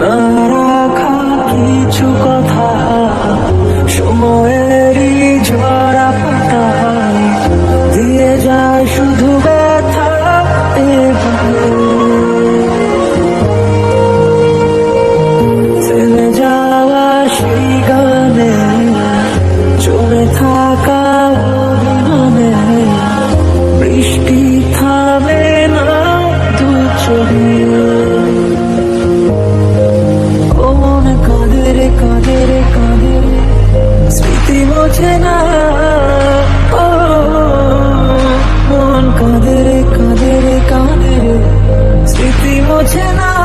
না। রাখা কিছু কথা সময়ে না। ও মন কাঁদে রে কাঁদে রে কাঁদে স্মৃতি বোঝে না।